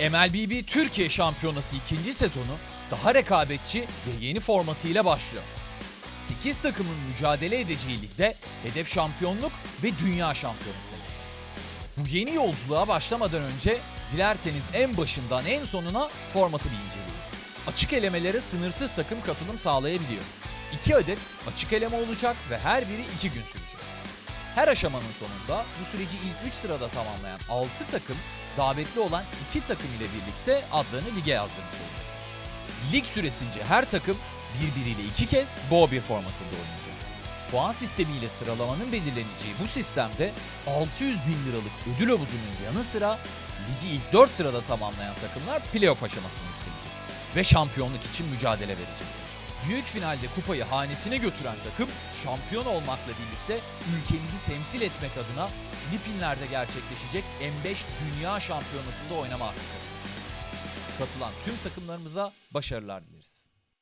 MLBB Türkiye Şampiyonası ikinci sezonu daha rekabetçi ve yeni formatıyla başlıyor. 8 takımın mücadele edeceği ligde hedef şampiyonluk ve dünya şampiyonası. Bu yeni yolculuğa başlamadan önce dilerseniz en başından en sonuna formatı bir inceleyelim. Açık elemelere sınırsız takım katılım sağlayabiliyor. 2 adet açık eleme olacak ve her biri 2 gün sürecek. Her aşamanın sonunda bu süreci ilk 3 sırada tamamlayan 6 takım davetli olan 2 takım ile birlikte adlarını lige yazdırmış olacak. Lig süresince her takım birbiriyle iki kez Go 1 formatında oynayacak. Puan sistemiyle sıralamanın belirleneceği bu sistemde 600 bin liralık ödül havuzunun yanı sıra ligi ilk 4 sırada tamamlayan takımlar playoff aşamasına yükselecek ve şampiyonluk için mücadele verecekler. Büyük finalde kupayı hanesine götüren takım şampiyon olmakla birlikte ülkemizi temsil etmek adına Filipinler'de gerçekleşecek M5 Dünya Şampiyonası'nda oynama hakkı kazanacak. Katılan tüm takımlarımıza başarılar dileriz.